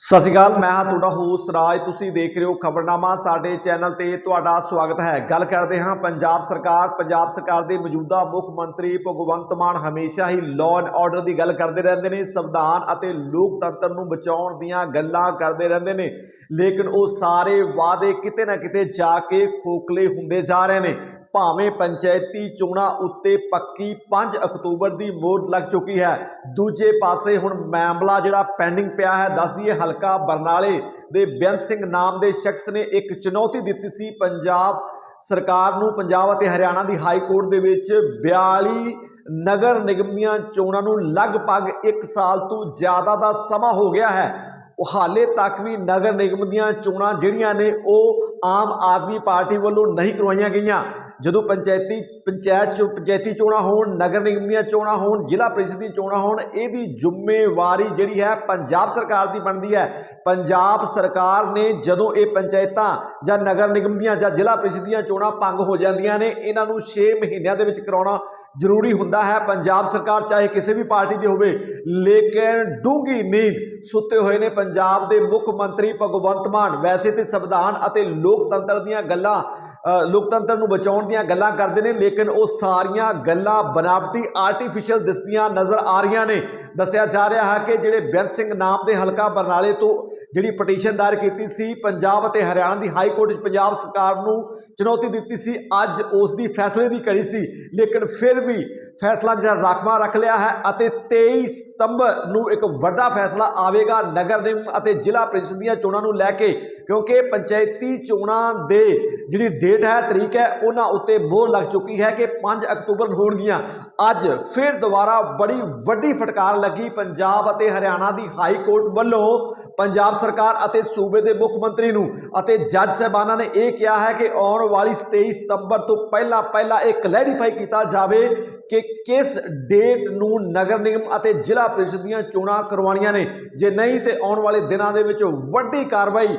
ਸਤਿ ਸ਼੍ਰੀ ਅਕਾਲ, ਮੈਂ ਹਾਂ ਤੁਹਾਡਾ ਹੋਸਟ ਰਾਜ। ਤੁਸੀਂ ਦੇਖ ਰਹੇ ਹੋ ਖਬਰਨਾਮਾ, ਸਾਡੇ ਚੈਨਲ ਤੇ ਤੁਹਾਡਾ ਸਵਾਗਤ ਹੈ। ਗੱਲ ਕਰਦੇ ਹਾਂ ਪੰਜਾਬ ਸਰਕਾਰ। ਪੰਜਾਬ ਸਰਕਾਰ ਦੇ ਮੌਜੂਦਾ ਮੁੱਖ ਮੰਤਰੀ ਭਗਵੰਤ ਮਾਨ ਹਮੇਸ਼ਾ ਹੀ ਲਾਅ ਐਂਡ ਆਰਡਰ ਦੀ ਗੱਲ ਕਰਦੇ ਰਹਿੰਦੇ ਨੇ, ਸੰਵਿਧਾਨ ਅਤੇ ਲੋਕਤੰਤਰ ਨੂੰ ਬਚਾਉਣ ਦੀਆਂ ਗੱਲਾਂ ਕਰਦੇ ਰਹਿੰਦੇ ਨੇ। ਲੇਕਿਨ ਉਹ ਸਾਰੇ ਵਾਅਦੇ ਕਿਤੇ ਨਾ ਕਿਤੇ ਜਾ ਕੇ ਖੋਖਲੇ ਹੁੰਦੇ ਜਾ ਰਹੇ ਨੇ। ਭਾਵੇਂ ਪੰਚਾਇਤੀ ਚੋਣਾਂ ਉੱਤੇ ਪੱਕੀ 5 ਅਕਤੂਬਰ ਦੀ ਮੋਹਰ ਲੱਗ ਚੁੱਕੀ ਹੈ। ਦੂਜੇ ਪਾਸੇ ਹੁਣ ਮਾਮਲਾ ਜਿਹੜਾ ਪੈਂਡਿੰਗ ਪਿਆ ਹੈ, ਦੱਸ ਦਈਏ ਹਲਕਾ ਬਰਨਾਲੇ ਦੇ ਬੇਅੰਤ ਸਿੰਘ ਨਾਮ ਦੇ ਸ਼ਖਸ ਨੇ ਇੱਕ ਚੁਣੌਤੀ ਦਿੱਤੀ ਸੀ। ਪੰਜਾਬ ਸਰਕਾਰ ਨੂੰ ਪੰਜਾਬ ਅਤੇ ਹਰਿਆਣਾ ਦੀ ਹਾਈ ਕੋਰਟ ਦੇ ਵਿੱਚ 42 ਨਗਰ ਨਿਗਮ ਦੀਆਂ ਚੋਣਾਂ ਨੂੰ ਲਗਭਗ 1 ਸਾਲ ਤੋਂ ਜ਼ਿਆਦਾ ਦਾ ਸਮਾਂ ਹੋ ਗਿਆ ਹੈ। ਉਹ ਹਾਲੇ ਤੱਕ ਵੀ ਨਗਰ ਨਿਗਮ ਦੀਆਂ ਚੋਣਾਂ ਜਿਹੜੀਆਂ ਨੇ, ਉਹ ਆਮ ਆਦਮੀ ਪਾਰਟੀ ਵੱਲੋਂ ਨਹੀਂ ਕਰਵਾਈਆਂ ਗਈਆਂ। ਜਦੋਂ ਪੰਚਾਇਤੀ, ਪੰਚਾਇਤ ਚੋਂ, ਪੰਚਾਇਤੀ ਚੋਣਾਂ ਹੋਣ, ਨਗਰ ਨਿਗਮ ਦੀਆਂ ਚੋਣਾਂ ਹੋਣ, ਜ਼ਿਲ੍ਹਾ ਪ੍ਰੀਸ਼ਦ ਦੀਆਂ ਚੋਣਾਂ ਹੋਣ, ਇਹਦੀ ਜ਼ਿੰਮੇਵਾਰੀ ਜਿਹੜੀ ਹੈ ਪੰਜਾਬ ਸਰਕਾਰ ਦੀ ਬਣਦੀ ਹੈ। ਪੰਜਾਬ ਸਰਕਾਰ ਨੇ ਜਦੋਂ ਇਹ ਪੰਚਾਇਤਾਂ ਜਾਂ ਨਗਰ ਨਿਗਮ ਦੀਆਂ ਜਾਂ ਜ਼ਿਲ੍ਹਾ ਪ੍ਰੀਸ਼ਦ ਦੀਆਂ ਚੋਣਾਂ ਭੰਗ ਹੋ ਜਾਂਦੀਆਂ ਨੇ, ਇਹਨਾਂ ਨੂੰ 6 ਮਹੀਨਿਆਂ ਦੇ ਵਿੱਚ ਕਰਾਉਣਾ ਜ਼ਰੂਰੀ ਹੁੰਦਾ ਹੈ। ਪੰਜਾਬ ਸਰਕਾਰ ਚਾਹੇ ਕਿਸੇ ਵੀ ਪਾਰਟੀ ਦੀ ਹੋਵੇ, ਲੇਕਿਨ ਡੂੰਗੀ ਨੀਂਦ ਸੁੱਤੇ ਹੋਏ ਨੇ ਪੰਜਾਬ ਦੇ ਮੁੱਖ ਮੰਤਰੀ ਭਗਵੰਤ ਮਾਨ। ਵੈਸੇ ਤੇ ਸੰਵਿਧਾਨ ਅਤੇ ਲੋਕਤੰਤਰ ਦੀਆਂ ਗੱਲਾਂ ਲੋਕਤੰਤਰ ਨੂੰ ਬਚਾਉਣ ਦੀਆਂ ਗੱਲਾਂ ਕਰਦੇ ਨੇ, ਲੇਕਿਨ ਉਹ ਸਾਰੀਆਂ ਗੱਲਾਂ ਬਨਾਵਟੀ ਆਰਟੀਫੀਸ਼ੀਅਲ ਦਿਸਦੀਆਂ ਨਜ਼ਰ ਆ ਰਹੀਆਂ ਨੇ। ਦੱਸਿਆ ਜਾ ਰਿਹਾ ਹੈ ਕਿ ਜਿਹੜੇ ਬੇਅੰਤ ਸਿੰਘ ਨਾਮ ਦੇ ਹਲਕਾ ਬਰਨਾਲੇ ਤੋਂ ਜਿਹੜੀ ਪਟੀਸ਼ਨ ਦਾਇਰ ਕੀਤੀ ਸੀ, ਪੰਜਾਬ ਅਤੇ ਹਰਿਆਣਾ ਦੀ ਹਾਈ ਕੋਰਟ ਵਿੱਚ ਪੰਜਾਬ ਸਰਕਾਰ ਨੂੰ ਚੁਣੌਤੀ ਦਿੱਤੀ ਸੀ, ਅੱਜ ਉਸ ਦੀ ਫੈਸਲੇ ਦੀ ਘੜੀ ਸੀ। ਲੇਕਿਨ ਫਿਰ ਵੀ ਫੈਸਲਾ ਜਿਹੜਾ ਰਾਖਵਾਂ ਰੱਖ ਲਿਆ ਹੈ ਅਤੇ 23 ਸਤੰਬਰ ਨੂੰ ਇੱਕ ਵੱਡਾ ਫੈਸਲਾ ਆਵੇਗਾ ਨਗਰ ਨਿਗਮ ਅਤੇ ਜ਼ਿਲ੍ਹਾ ਪ੍ਰੀਸ਼ਦ ਦੀਆਂ ਚੋਣਾਂ ਨੂੰ ਲੈ ਕੇ, ਕਿਉਂਕਿ ਪੰਚਾਇਤੀ ਚੋਣਾਂ ਦੇ ਜਿਹੜੀ ਡੇਟ ਹੈ, ਤਰੀਕ ਹੈ, ਉਹਨਾਂ ਉੱਤੇ ਮੋਹਰ ਲੱਗ ਚੁੱਕੀ ਹੈ ਕਿ 5 ਅਕਤੂਬਰ ਨੂੰ ਹੋਣਗੀਆਂ। ਅੱਜ ਫਿਰ ਦੁਬਾਰਾ ਬੜੀ ਵੱਡੀ ਫਟਕਾਰ ਲੱਗੀ ਪੰਜਾਬ ਅਤੇ ਹਰਿਆਣਾ ਦੀ ਹਾਈ ਕੋਰਟ ਵੱਲੋਂ। ਪੰਜਾਬ ਸਰਕਾਰ ਅਤੇ ਸੂਬੇ ਦੇ ਮੁੱਖ ਮੰਤਰੀ ਨੂੰ ਅਤੇ ਜੱਜ ਸਾਹਿਬਾਨਾਂ ਨੇ ਇਹ ਕਿਹਾ ਹੈ ਕਿ ਆਉਣ ਵਾਲੀ 23 ਸਤੰਬਰ ਤੋਂ ਪਹਿਲਾਂ ਪਹਿਲਾਂ ਇਹ ਕਲੈਰੀਫਾਈ ਕੀਤਾ ਜਾਵੇ ਕਿ ਕਿਸ ਡੇਟ ਨੂੰ ਨਗਰ ਨਿਗਮ ਅਤੇ ਜ਼ਿਲ੍ਹਾ ਪ੍ਰੀਸ਼ਦ ਦੀਆਂ ਚੋਣਾਂ ਕਰਵਾਉਣੀਆਂ ਨੇ। ਜੇ ਨਹੀਂ, ਤੇ ਆਉਣ ਵਾਲੇ ਦਿਨਾਂ ਦੇ ਵਿੱਚ ਵੱਡੀ ਕਾਰਵਾਈ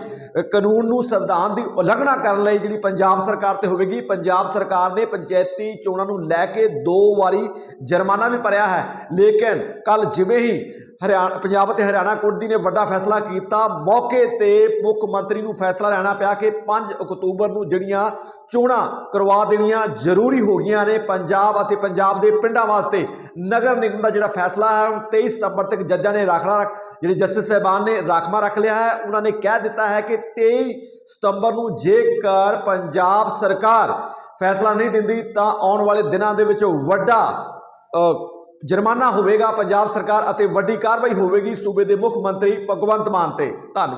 ਕਾਨੂੰਨ ਨੂੰ ਸੰਵਿਧਾਨ ਦੀ ਉਲੰਘਣਾ ਕਰਨ ਲਈ ਜਿਹੜੀ ਪੰਜਾਬ ਸਰਕਾਰ ਤੇ ਹੋਵੇਗੀ, ਪੰਜਾਬ ਸਰਕਾਰ ਨੇ ਪੰਚਾਇਤੀ ਚੋਣਾਂ ਨੂੰ ਲੈ ਕੇ ਦੋ ਵਾਰੀ ਜੁਰਮਾਨਾ ਵੀ ਭਰਿਆ ਹੈ। ਲੇਕਿਨ ਕੱਲ ਜਿਵੇਂ ਹੀ ਹਰਿਆਣਾ, ਪੰਜਾਬ ਅਤੇ ਹਰਿਆਣਾ ਕੋਰਟ ਦੀ ਨੇ ਵੱਡਾ ਫੈਸਲਾ ਕੀਤਾ। ਮੌਕੇ ਤੇ ਮੁੱਖ ਮੰਤਰੀ ਨੂੰ ਫੈਸਲਾ ਲੈਣਾ ਪਿਆ ਕਿ 5 ਅਕਤੂਬਰ ਨੂੰ ਜਿਹੜੀਆਂ ਚੋਣਾਂ ਕਰਵਾ ਦੇਣੀਆਂ ਜ਼ਰੂਰੀ ਹੋ ਗਈਆਂ ਨੇ ਪੰਜਾਬ ਅਤੇ ਪੰਜਾਬ ਦੇ ਪਿੰਡਾਂ ਵਾਸਤੇ। ਨਗਰ ਨਿਗਮ ਦਾ ਜਿਹੜਾ ਫੈਸਲਾ ਹੈ, ਹੁਣ 23 ਸਤੰਬਰ ਤੱਕ ਜੱਜਾਂ ਨੇ ਰਾਖਲਾ ਰੱਖ, ਜਿਹੜੇ ਜਸਟਿਸ ਸਾਹਿਬਾਨ ਨੇ ਰਾਖਵਾ ਰੱਖ ਲਿਆ ਹੈ। ਉਹਨਾਂ ਨੇ ਕਹਿ ਦਿੱਤਾ ਹੈ ਕਿ 23 ਸਤੰਬਰ ਨੂੰ ਜੇਕਰ ਪੰਜਾਬ ਸਰਕਾਰ ਫੈਸਲਾ ਨਹੀਂ ਦਿੰਦੀ, ਤਾਂ ਆਉਣ ਵਾਲੇ ਦਿਨਾਂ ਦੇ ਵਿੱਚ ਵੱਡਾ ਜੁਰਮਾਨਾ ਹੋਵੇਗਾ, ਪੰਜਾਬ ਸਰਕਾਰ ਅਤੇ ਵੱਡੀ ਕਾਰਵਾਈ ਹੋਵੇਗੀ। ਸੂਬੇ ਦੇ ਮੁੱਖ ਮੰਤਰੀ ਭਗਵੰਤ ਮਾਨ ਤੇ ਧੰਨਵਾਦ।